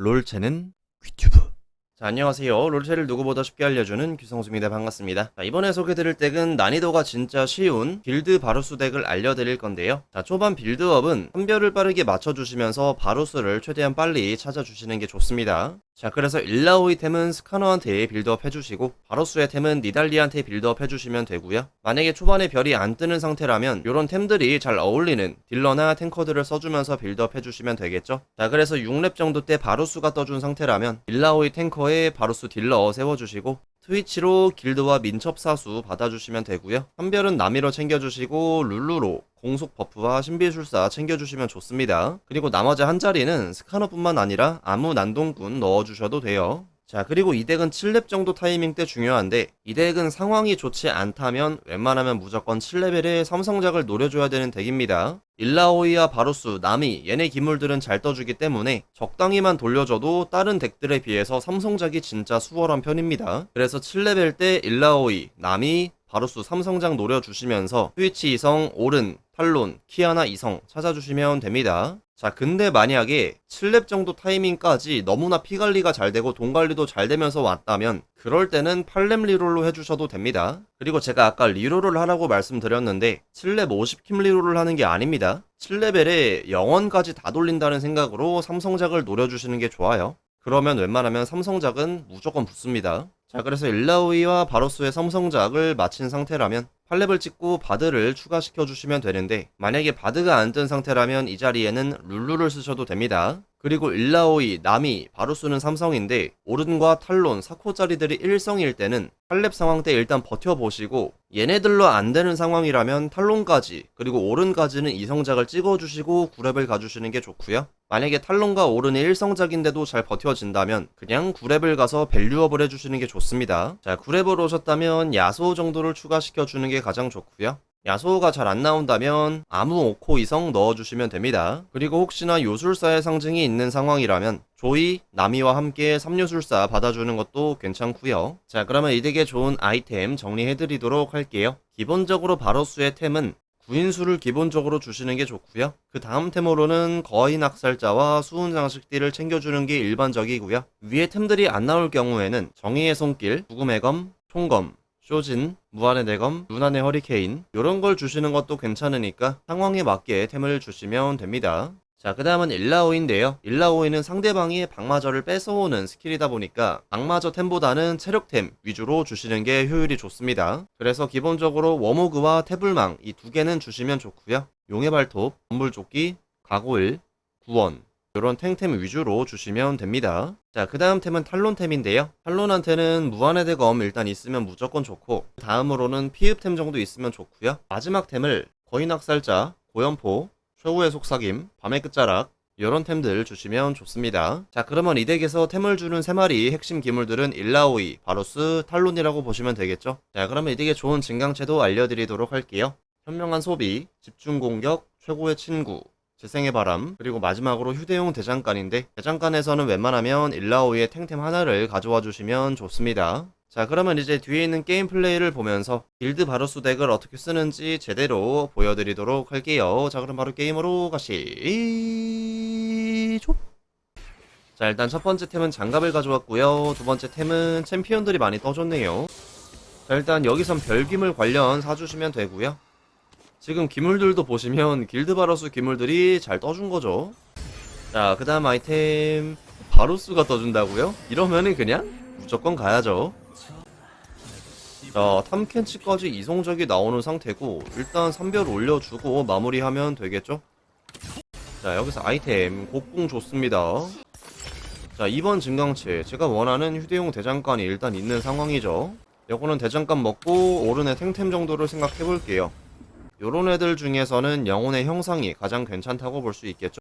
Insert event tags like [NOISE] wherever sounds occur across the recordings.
롤체는 귀튜브. 자, 안녕하세요. 롤체를 누구보다 쉽게 알려주는 규성수입니다. 반갑습니다. 자, 이번에 소개드릴 덱은 난이도가 진짜 쉬운 빌드 바루스 덱을 알려드릴 건데요. 자, 초반 빌드업은 선별을 빠르게 맞춰주시면서 바루스를 최대한 빨리 찾아주시는 게 좋습니다. 자, 그래서 일라오이 템은 스카너한테 빌드업 해주시고 바루스의 템은 니달리한테 빌드업 해주시면 되고요. 만약에 초반에 별이 안 뜨는 상태라면 이런 템들이 잘 어울리는 딜러나 탱커들을 써주면서 빌드업 해주시면 되겠죠. 자, 그래서 6렙 정도 때 바루스가 떠준 상태라면 일라오이 탱커에 바루스 딜러 세워주시고 트위치로 길드와 민첩 사수 받아주시면 되고요. 한별은 나미로 챙겨주시고 룰루로 공속 버프와 신비술사 챙겨주시면 좋습니다. 그리고 나머지 한 자리는 스카너뿐만 아니라 아무 난동꾼 넣어주셔도 돼요. 자 그리고 이 덱은 7렙 정도 타이밍 때 중요한데 이 덱은 상황이 좋지 않다면 웬만하면 무조건 7레벨에 삼성작을 노려줘야 되는 덱입니다. 일라오이와 바루스, 나미 얘네 기물들은 잘 떠주기 때문에 적당히만 돌려줘도 다른 덱들에 비해서 삼성작이 진짜 수월한 편입니다. 그래서 7레벨 때 일라오이, 나미, 바루스 삼성작 노려주시면서 스위치 이성, 오른, 탈론, 키아나 이성 찾아주시면 됩니다. 자, 근데 만약에 7렙 정도 타이밍까지 너무나 피 관리가 잘 되고 돈 관리도 잘 되면서 왔다면 그럴 때는 8렙 리롤로 해주셔도 됩니다. 그리고 제가 아까 리롤을 하라고 말씀드렸는데 7렙 50킴 리롤을 하는 게 아닙니다. 7레벨에 영원까지 다 돌린다는 생각으로 삼성작을 노려주시는 게 좋아요. 그러면 웬만하면 삼성작은 무조건 붙습니다. 자, 그래서 일라오이와 바로스의 삼성작을 마친 상태라면 8렙을 찍고 바드를 추가시켜 주시면 되는데 만약에 바드가 안 뜬 상태라면 이 자리에는 룰루를 쓰셔도 됩니다. 그리고 일라오이, 나미, 바루스는 삼성인데 오른과 탈론, 사코짜리들이 1성일 때는 8렙 상황 때 일단 버텨보시고 얘네들로 안 되는 상황이라면 탈론까지 그리고 오른까지는 이성작을 찍어주시고 9렙을 가주시는 게 좋고요. 만약에 탈론과 오른이 1성작인데도 잘 버텨진다면 그냥 9렙을 가서 밸류업을 해주시는 게 좋습니다. 자 9렙을 오셨다면 야소 정도를 추가시켜주는 게 가장 좋고요. 야소가 잘 안 나온다면 아무 5코 이성 넣어주시면 됩니다. 그리고 혹시나 요술사의 상징이 있는 상황이라면 조이, 나미와 함께 3요술사 받아주는 것도 괜찮고요. 자 그러면 이 덱에 좋은 아이템 정리해드리도록 할게요. 기본적으로 바로스의 템은 구인수를 기본적으로 주시는 게 좋고요. 그 다음 템으로는 거인 학살자와 수훈 장식띠를 챙겨주는 게 일반적이고요. 위에 템들이 안 나올 경우에는 정의의 손길, 죽음의 검, 총검, 쇼진, 무한의 대검, 루난의 허리케인 이런 걸 주시는 것도 괜찮으니까 상황에 맞게 템을 주시면 됩니다. 자, 그 다음은 일라오인데요. 일라오이는 상대방이 방마저를 뺏어오는 스킬이다 보니까 방마저 템보다는 체력템 위주로 주시는 게 효율이 좋습니다. 그래서 기본적으로 워모그와 태블망 이 두 개는 주시면 좋고요. 용의 발톱, 건물조끼, 가고일, 구원 이런 탱템 위주로 주시면 됩니다. 자, 그 다음 템은 탈론템인데요. 탈론한테는 무한의 대검 일단 있으면 무조건 좋고 다음으로는 피읍템 정도 있으면 좋고요. 마지막 템을 거인 학살자, 고연포, 최후의 속삭임, 밤의 끝자락 이런 템들 주시면 좋습니다. 자 그러면 이 덱에서 템을 주는 세 마리 핵심 기물들은 일라오이, 바로스, 탈론이라고 보시면 되겠죠. 자 그러면 이 덱의 좋은 증강체도 알려드리도록 할게요. 현명한 소비, 집중 공격, 최고의 친구, 재생의 바람, 그리고 마지막으로 휴대용 대장간인데 대장간에서는 웬만하면 일라오이의 탱템 하나를 가져와 주시면 좋습니다. 자 그러면 이제 뒤에 있는 게임 플레이를 보면서 빌드 바로스 덱을 어떻게 쓰는지 제대로 보여드리도록 할게요. 자 그럼 바로 게임으로 가시죠. 자 일단 첫 번째 템은 장갑을 가져왔고요. 두 번째 템은 챔피언들이 많이 떠줬네요. 자 일단 여기선 별기물 관련 사주시면 되고요. 지금 기물들도 보시면 길드 바로스 기물들이 잘 떠준 거죠. 자, 그 다음 아이템 바로스가 떠준다고요? 이러면은 그냥 무조건 가야죠. 자, 탐켄치까지 이성적이 나오는 상태고 일단 3별 올려주고 마무리하면 되겠죠? 자, 여기서 아이템 곡궁 좋습니다. 자, 2번 증강체 제가 원하는 휴대용 대장간이 일단 있는 상황이죠. 요거는 대장간 먹고 오른의 탱템 정도를 생각해 볼게요. 요런 애들 중에서는 영혼의 형상이 가장 괜찮다고 볼 수 있겠죠.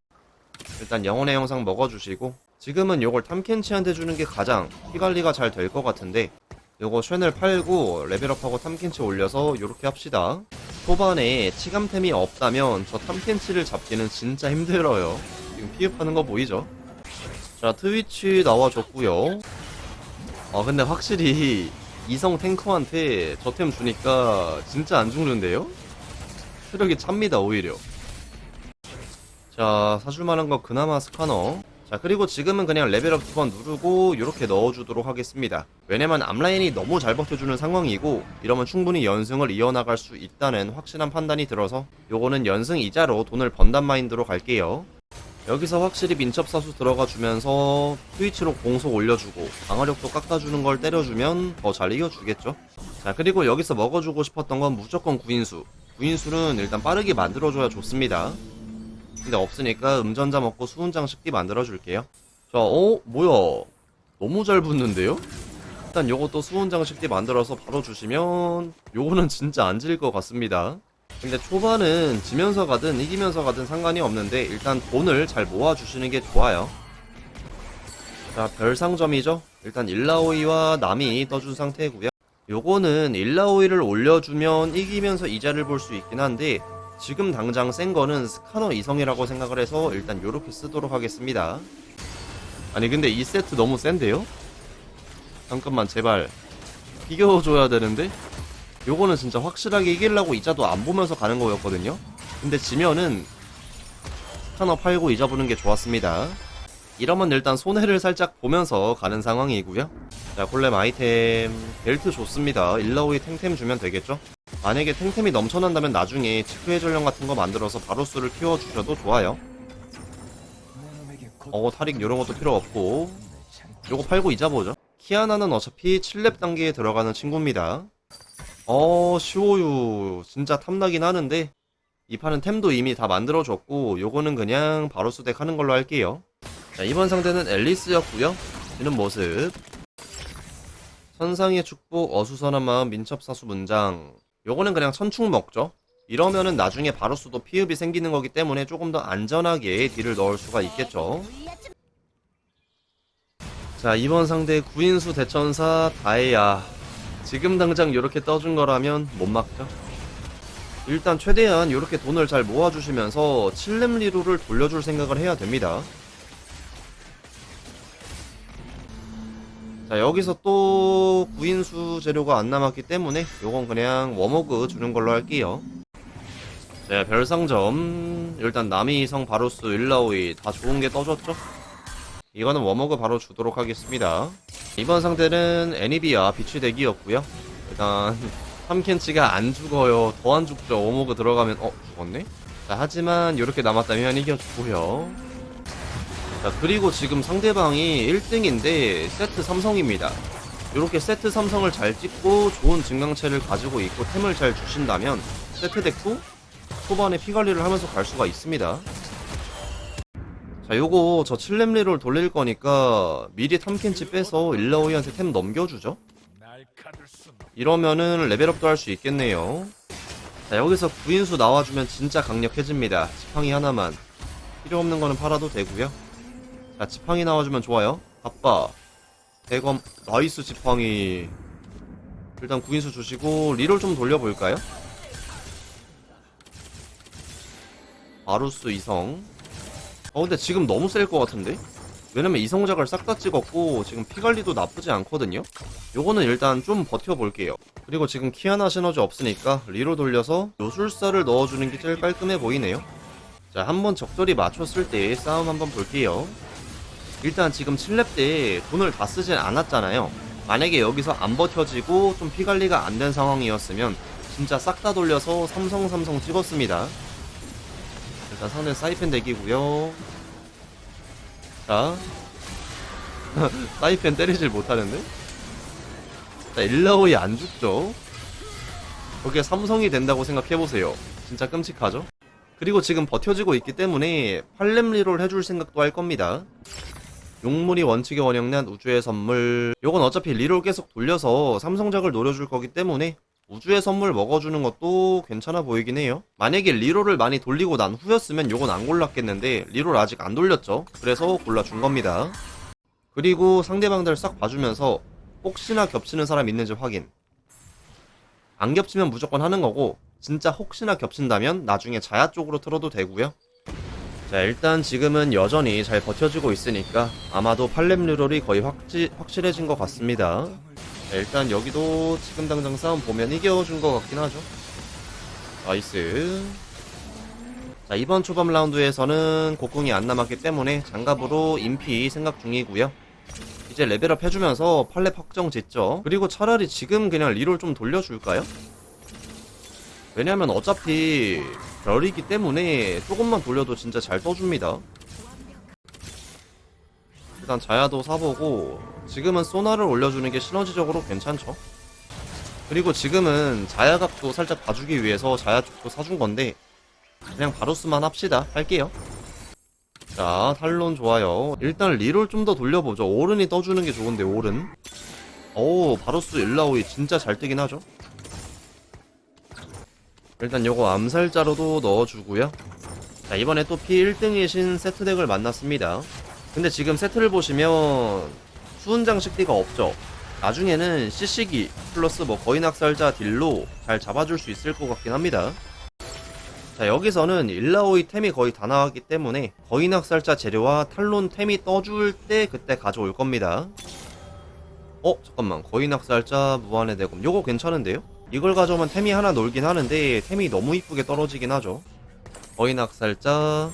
일단 영혼의 형상 먹어주시고 지금은 요걸 탐켄치한테 주는 게 가장 피관리가 잘 될 것 같은데 요거 쉔을 팔고 레벨업하고 탐켄치 올려서 요렇게 합시다. 초반에 치감템이 없다면 저 탐켄치를 잡기는 진짜 힘들어요. 지금 피흡하는 거 보이죠? 자 트위치 나와줬고요. 아 근데 확실히 이성 탱커한테 저 템 주니까 진짜 안 죽는데요? 체력이 찹니다 오히려. 자 사줄만한 거 그나마 스카너. 자 그리고 지금은 그냥 레벨업 두 번 누르고 이렇게 넣어주도록 하겠습니다. 왜냐면 앞라인이 너무 잘 버텨주는 상황이고 이러면 충분히 연승을 이어나갈 수 있다는 확실한 판단이 들어서 요거는 연승 이자로 돈을 번단 마인드로 갈게요. 여기서 확실히 민첩 사수 들어가 주면서 트위치로 공속 올려주고 방어력도 깎아주는 걸 때려주면 더 잘 이겨주겠죠? 자 그리고 여기서 먹어주고 싶었던 건 무조건 구인수 구인수는 일단 빠르게 만들어줘야 좋습니다. 근데 없으니까 음전자 먹고 수은장 식기 만들어줄게요. 자 어? 뭐야? 너무 잘 붙는데요? 일단 요것도 수은장 식기 만들어서 바로 주시면 요거는 진짜 안 질 것 같습니다. 근데 초반은 지면서 가든 이기면서 가든 상관이 없는데 일단 돈을 잘 모아주시는 게 좋아요. 자 별상점이죠? 일단 일라오이와 남이 떠준 상태고요 요거는 일라오이를 올려주면 이기면서 이자를 볼 수 있긴 한데 지금 당장 센 거는 스카너 이성이라고 생각을 해서 일단 요렇게 쓰도록 하겠습니다. 아니 근데 이 세트 너무 센데요? 잠깐만 제발. 이겨줘야 되는데? 요거는 진짜 확실하게 이기려고 이자도 안 보면서 가는 거였거든요? 근데 지면은 스카너 팔고 이자 보는 게 좋았습니다 이러면 일단 손해를 살짝 보면서 가는 상황이고요. 자 골렘 아이템 벨트 좋습니다. 일라오이 탱템 주면 되겠죠? 만약에 탱템이 넘쳐난다면 나중에 지크의 전령 같은 거 만들어서 바로스를 키워주셔도 좋아요. 어 탈익 요런 것도 필요 없고. 요거 팔고 이자 보죠. 키아나는 어차피 7렙 단계에 들어가는 친구입니다. 어 시오유 진짜 탐나긴 하는데 이 판은 템도 이미 다 만들어줬고 요거는 그냥 바로스 덱 하는 걸로 할게요 자 이번 상대는 앨리스였고요. 이는 모습. 선상의 축복 어수선한 마음 민첩사수 문장. 요거는 그냥 천축 먹죠. 이러면은 나중에 바로스도 피흡이 생기는 거기 때문에 조금 더 안전하게 딜을 넣을 수가 있겠죠. 자 이번 상대 구인수 대천사 다이아 지금 당장 이렇게 떠준 거라면 못 막죠. 일단 최대한 이렇게 돈을 잘 모아주시면서 7렘 리로를 돌려줄 생각을 해야 됩니다 자 여기서 또 구인수 재료가 안 남았기 때문에 요건 그냥 워머그 주는 걸로 할게요. 자 별상점. 일단 남이성 바루스 일라오이 다 좋은 게 떠줬죠? 이거는 워머그 바로 주도록 하겠습니다. 이번 상대는 애니비아 비취 덱이었고요. 일단 [LAUGHS] 3캔치가 안 죽어요. 더 안 죽죠. 워머그 들어가면 어 죽었네? 자 하지만 이렇게 남았다면 이겨주고요 자 그리고 지금 상대방이 1등인데 세트 삼성입니다. 이렇게 세트 삼성을 잘 찍고 좋은 증강체를 가지고 있고 템을 잘 주신다면 세트 덱도 초반에 피 관리를 하면서 갈 수가 있습니다. 자 요거 저 7렘리를 돌릴 거니까 미리 탐켄치 빼서 일라오이한테 템 넘겨주죠. 이러면은 레벨업도 할 수 있겠네요. 자 여기서 구인수 나와주면 진짜 강력해집니다. 지팡이 하나만. 필요 없는 거는 팔아도 되고요 자 지팡이 나와주면 좋아요 아빠 대검 나이스 지팡이 일단 구인수 주시고 리롤 좀 돌려볼까요? 바루스 이성 어 근데 지금 너무 셀 것 같은데? 왜냐면 이성작을 싹 다 찍었고 지금 피관리도 나쁘지 않거든요? 요거는 일단 좀 버텨볼게요 그리고 지금 키아나 시너지 없으니까 리로 돌려서 요술사를 넣어주는 게 제일 깔끔해 보이네요 자 한번 적절히 맞췄을 때 싸움 한번 볼게요 일단 지금 7렙 때 돈을 다 쓰진 않았잖아요. 만약에 여기서 안 버텨지고 좀 피관리가 안 된 상황이었으면 진짜 싹 다 돌려서 삼성 삼성 찍었습니다. 일단 상대 사이펜 덱이고요. 자. [LAUGHS] 사이펜 때리질 못하는데? 자 일라오이 안 죽죠? 거기에 삼성이 된다고 생각해보세요. 진짜 끔찍하죠? 그리고 지금 버텨지고 있기 때문에 팔렘 리롤 해줄 생각도 할 겁니다 용물이 원칙의 원형난 우주의 선물. 요건 어차피 리롤 계속 돌려서 삼성작을 노려줄 거기 때문에 우주의 선물 먹어주는 것도 괜찮아 보이긴 해요. 만약에 리롤을 많이 돌리고 난 후였으면 요건 안 골랐겠는데 리롤 아직 안 돌렸죠. 그래서 골라준 겁니다. 그리고 상대방들 싹 봐주면서 혹시나 겹치는 사람 있는지 확인. 안 겹치면 무조건 하는 거고 진짜 혹시나 겹친다면 나중에 자야 쪽으로 틀어도 되고요 자 일단 지금은 여전히 잘 버텨지고 있으니까 아마도 팔렘 리롤이 거의 확지, 확실해진 것 같습니다 자, 일단 여기도 지금 당장 싸움 보면 이겨준 것 같긴 하죠 나이스 자, 이번 초반 라운드에서는 곡궁이 안 남았기 때문에 장갑으로 인피 생각 중이고요. 이제 레벨업 해주면서 팔렙 확정 짓죠. 그리고 차라리 지금 그냥 리롤 좀 돌려줄까요? 왜냐면 어차피 별이기 때문에 조금만 돌려도 진짜 잘 떠줍니다. 일단 자야도 사보고 지금은 소나를 올려주는 게 시너지적으로 괜찮죠. 그리고 지금은 자야각도 살짝 봐주기 위해서 자야 쪽도 사준 건데 그냥 바로스만 합시다. 할게요. 자, 탈론 좋아요. 일단 리롤 좀 더 돌려보죠. 오른이 떠주는 게 좋은데, 오른. 오, 바로스 일라오이 진짜 잘 뜨긴 하죠. 일단 요거 암살자로도 넣어주고요. 자, 이번에 또 P1등이신 세트덱을 만났습니다. 근데 지금 세트를 보시면 수은장식 띠가 없죠. 나중에는 CC기 플러스 뭐 거인 학살자 딜로 잘 잡아줄 수 있을 것 같긴 합니다. 자 여기서는 일라오이 템이 거의 다 나왔기 때문에 거인 학살자 재료와 탈론 템이 떠줄 때 그때 가져올 겁니다. 어 잠깐만 거인 학살자 무한의 대검 요거 괜찮은데요? 이걸 가져오면 템이 하나 놀긴 하는데 템이 너무 이쁘게 떨어지긴 하죠. 거인 학살자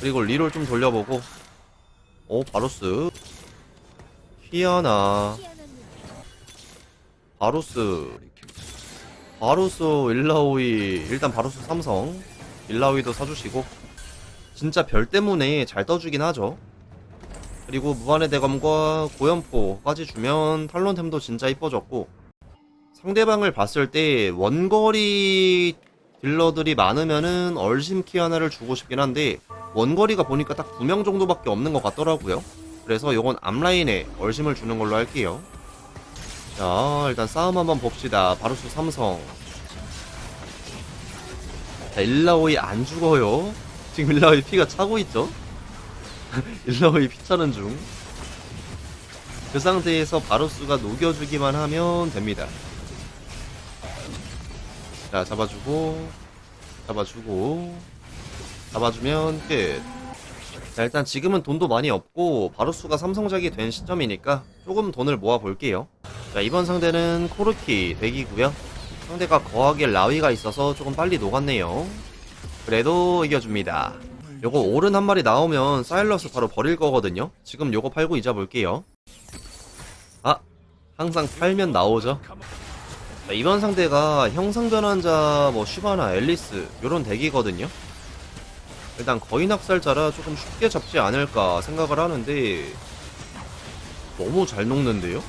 그리고 리롤 좀 돌려보고. 오 바로스. 희한아 바로스. 바로스 일라오이 일단 바로스 삼성. 일라오이도 사주시고. 진짜 별 때문에 잘 떠주긴 하죠. 그리고 무한의 대검과 고연포까지 주면 탈론템도 진짜 이뻐졌고 상대방을 봤을 때 원거리 딜러들이 많으면은 얼심 키 하나를 주고 싶긴 한데 원거리가 보니까 딱 두 명 정도밖에 없는 것 같더라고요 그래서 요건 앞라인에 얼심을 주는 걸로 할게요 자, 일단 싸움 한번 봅시다. 바루스 삼성. 자, 일라오이 안 죽어요. 지금 일라오이 피가 차고 있죠? [LAUGHS] 일라오이 피 차는 중. 그 상태에서 바루스가 녹여주기만 하면 됩니다. 자, 잡아주고, 잡아주고, 잡아주면 끝. 자, 일단 지금은 돈도 많이 없고, 바루스가 삼성작이 된 시점이니까 조금 돈을 모아볼게요. 자 이번 상대는 코르키 덱이고요. 상대가 거하게 라위가 있어서 조금 빨리 녹았네요. 그래도 이겨줍니다. 요거 오른 한 마리 나오면 사일러스 바로 버릴 거거든요. 지금 요거 팔고 잊어볼게요. 아 항상 팔면 나오죠 자, 이번 상대가 형상 변환자 뭐 슈바나 앨리스 요런 덱이거든요 일단 거인 학살자라 조금 쉽게 잡지 않을까 생각을 하는데 너무 잘 녹는데요?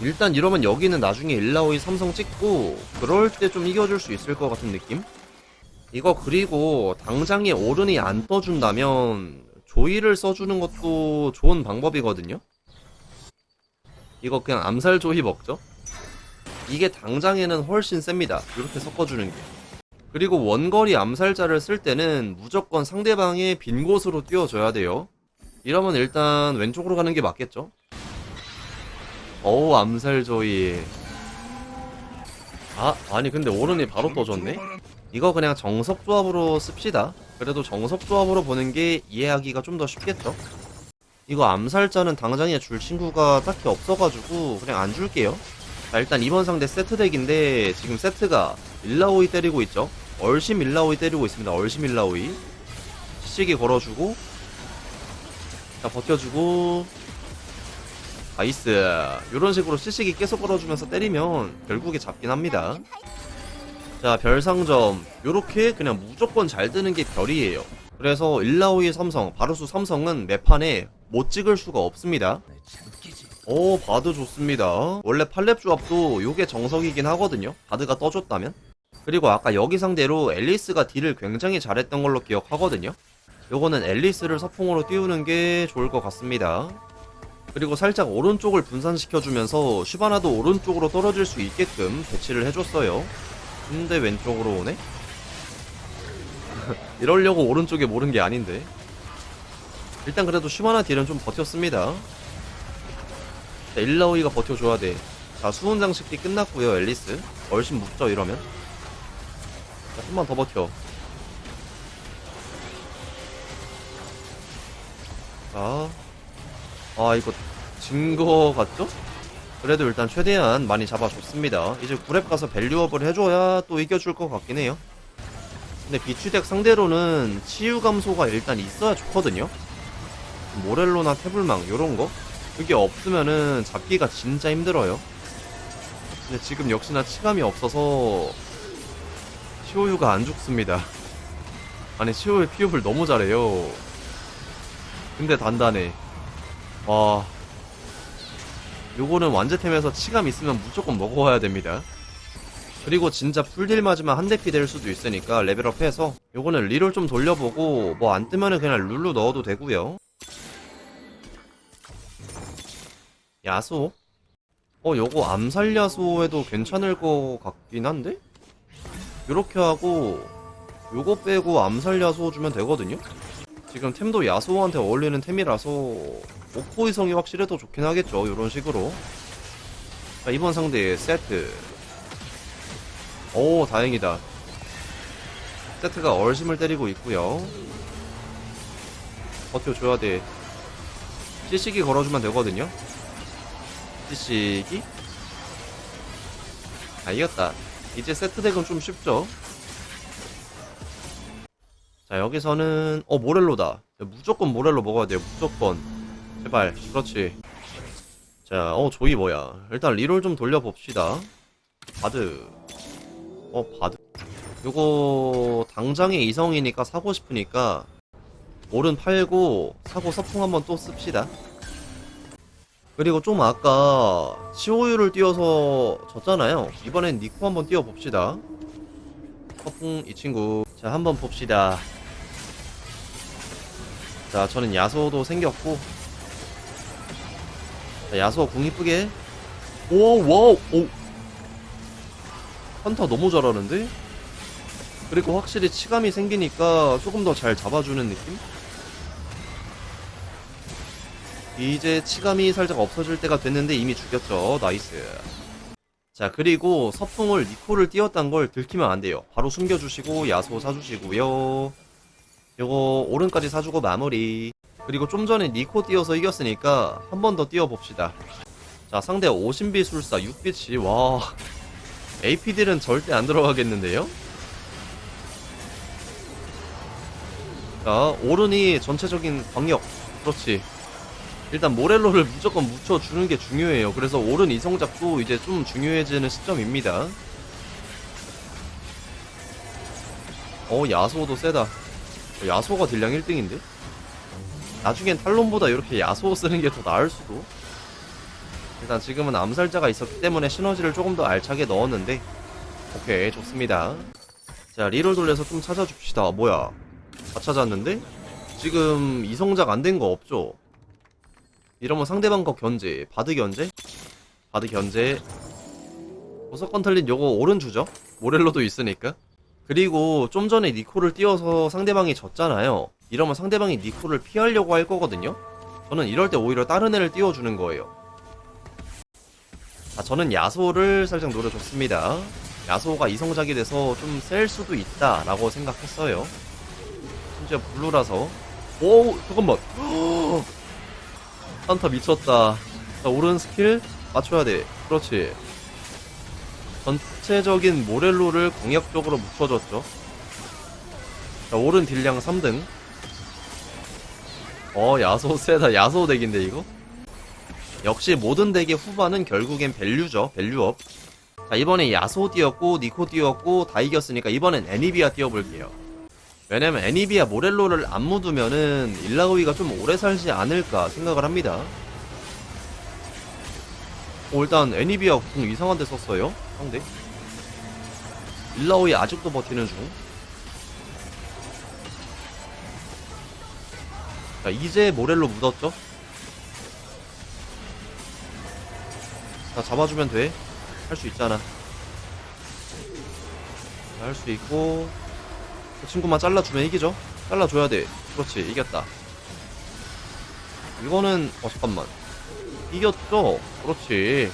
일단 이러면 여기는 나중에 일라오이 삼성 찍고 그럴 때 좀 이겨줄 수 있을 것 같은 느낌? 이거 그리고 당장에 오른이 안 떠준다면 조이를 써주는 것도 좋은 방법이거든요? 이거 그냥 암살 조이 먹죠? 이게 당장에는 훨씬 셉니다. 이렇게 섞어주는 게. 그리고 원거리 암살자를 쓸 때는 무조건 상대방의 빈 곳으로 띄워줘야 돼요. 이러면 일단 왼쪽으로 가는 게 맞겠죠? 어우 암살조이 아 아니 근데 오른이 바로 떠졌네 이거 그냥 정석 조합으로 씁시다 그래도 정석 조합으로 보는 게 이해하기가 좀 더 쉽겠죠 이거 암살자는 당장에 줄 친구가 딱히 없어가지고 그냥 안 줄게요 자 일단 이번 상대 세트 덱인데 지금 세트가 일라오이 때리고 있죠? 얼심 일라오이 때리고 있습니다. 얼심 일라오이. 시기 걸어주고 자 버텨주고. 나이스. 이런 식으로 CC기 계속 걸어주면서 때리면 결국에 잡긴 합니다. 자 별상점. 요렇게 그냥 무조건 잘 뜨는 게 별이에요. 그래서 일라오이 삼성 바루스 삼성은 매판에 못 찍을 수가 없습니다 오 바드 좋습니다 원래 팔렙 조합도 요게 정석이긴 하거든요 바드가 떠줬다면 그리고 아까 여기 상대로 앨리스가 딜을 굉장히 잘했던 걸로 기억하거든요 요거는 앨리스를 서풍으로 띄우는 게 좋을 것 같습니다 그리고 살짝 오른쪽을 분산시켜주면서 슈바나도 오른쪽으로 떨어질 수 있게끔 배치를 해줬어요. 근데 왼쪽으로 오네? [LAUGHS] 이러려고 오른쪽에 모른 게 아닌데. 일단 그래도 슈바나 딜은 좀 버텼습니다. 자, 일라오이가 버텨줘야 돼. 자, 수훈 장식기 끝났고요, 앨리스. 얼씬 묵죠, 이러면. 자, 좀만 더 버텨. 자, 아 이거 진거 같죠? 그래도 일단 최대한 많이 잡아줬습니다. 이제 구랩 가서 밸류업을 해줘야 또 이겨줄 것 같긴 해요. 근데 비추덱 상대로는 치유 감소가 일단 있어야 좋거든요. 모렐로나 태블망 요런 거 그게 없으면은 잡기가 진짜 힘들어요. 근데 지금 역시나 치감이 없어서 치오유가 안 죽습니다. [LAUGHS] 아니 치오유 피업을 너무 잘해요. 근데 단단해. 와 요거는 완제템에서 치감 있으면 무조건 먹어야 됩니다. 그리고 진짜 풀딜 맞으면 한 대피 될 수도 있으니까 레벨업해서 요거는 리롤 좀 돌려보고 뭐 안 뜨면은 그냥 룰루 넣어도 되고요. 야수? 어 요거 암살 야수에도 괜찮을 것 같긴 한데? 요렇게 하고 요거 빼고 암살 야수 주면 되거든요? 지금 템도 야수한테 어울리는 템이라서 오코이성이 확실히 더 좋긴 하겠죠 요런 식으로 자 이번 상대 세트 오 다행이다 세트가 얼심을 때리고 있고요 버텨줘야 돼 찌시기 걸어주면 되거든요 찌시기? 아 이겼다. 이제 세트 덱은 좀 쉽죠? 자 여기서는 어 모렐로다. 무조건 모렐로 먹어야 돼요 무조건. 제발 그렇지. 자 어 조이 뭐야. 일단 리롤 좀 돌려봅시다. 바드. 어 바드. 요거 당장에 이성이니까 사고 싶으니까 오른 팔고 사고 서풍 한번 또 씁시다 그리고 좀 아까 치오유를 띄워서 졌잖아요. 이번엔 니코 한번 띄워봅시다. 서풍 이 친구. 자 한번 봅시다. 자 저는 야소도 생겼고. 자 야소 궁 이쁘게. 오 와우 오 헌터 너무 잘하는데? 그리고 확실히 치감이 생기니까 조금 더 잘 잡아주는 느낌? 이제 치감이 살짝 없어질 때가 됐는데 이미 죽였죠. 나이스. 자, 그리고 서풍을 니코를 띄웠단 걸 들키면 안 돼요. 바로 숨겨주시고 야소 사주시고요. 요거 오른까지 사주고 마무리. 그리고 좀 전에 니코 띄워서 이겼으니까 한 번 더 띄워봅시다. 자, 상대 오신비 술사 6빛이 와 AP딜은 절대 안 들어가겠는데요? 자, 오른이 전체적인 광역. 그렇지. 일단 모렐로를 무조건 묻혀주는 게 중요해요. 그래서 오른 이성작도 이제 좀 중요해지는 시점입니다. 어, 야소도 세다. 어, 야소가 딜량 1등인데? 나중엔 탈론보다 이렇게 야소 쓰는 게 더 나을 수도? 일단 지금은 암살자가 있었기 때문에 시너지를 조금 더 알차게 넣었는데 오케이 좋습니다 자 리롤 돌려서 좀 찾아줍시다 뭐야 다 찾았는데? 지금 이성작 안 된 거 없죠? 이러면 상대방 거 견제 바드 견제? 바드 견제 보석건 털린 요거 오른 주죠? 모렐로도 있으니까 그리고 좀 전에 니코를 띄워서 상대방이 졌잖아요 이러면 상대방이 니코를 피하려고 할 거거든요 저는 이럴 때 오히려 다른 애를 띄워주는 거예요 아, 저는 야소를 살짝 노려줬습니다. 야소가 이성작이 돼서 좀 셀 수도 있다 라고 생각했어요. 심지어 블루라서. 오, 잠깐만. [GASPS] 한타 미쳤다. 자, 오른 스킬 맞춰야 돼. 그렇지. 전체적인 모렐로를 공격적으로 묶어줬죠. 자, 오른 딜량 3등. 어, 야소 [LAUGHS] 세다. 야소 덱인데, 이거? 역시 모든 덱의 후반은 결국엔 밸류죠. 밸류업. 자, 이번에 야소 띄웠고, 니코 띄웠고, 다 이겼으니까 이번엔 애니비아 띄워볼게요. 왜냐면 애니비아 모렐로를 안 묻으면은 일라우이가 좀 오래 살지 않을까 생각을 합니다. 오, 일단 애니비아 궁 이상한 데 썼어요. 상대. 일라우이 아직도 버티는 중. 자, 이제 모렐로 묻었죠? 다 잡아주면 돼. 할 수 있잖아. 할 수 있고 그 친구만 잘라주면 이기죠. 잘라줘야 돼. 그렇지 이겼다. 이거는 어 잠깐만 이겼죠. 그렇지.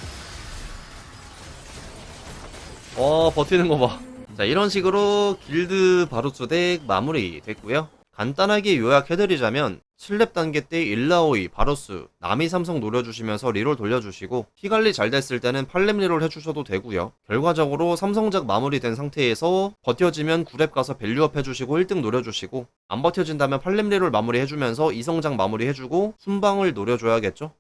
와 버티는 거 봐. 자 이런 식으로 길드 바루스 덱 마무리 됐고요. 간단하게 요약해드리자면 7렙 단계 때 일라오이, 바로스, 나미 삼성 노려주시면서 리롤 돌려주시고 피 관리 잘 됐을 때는 8렙 리롤 해주셔도 되고요. 결과적으로 삼성작 마무리된 상태에서 버텨지면 9렙 가서 밸류업 해주시고 1등 노려주시고 안 버텨진다면 8렙 리롤 마무리 해주면서 이성작 마무리 해주고 순방을 노려줘야겠죠.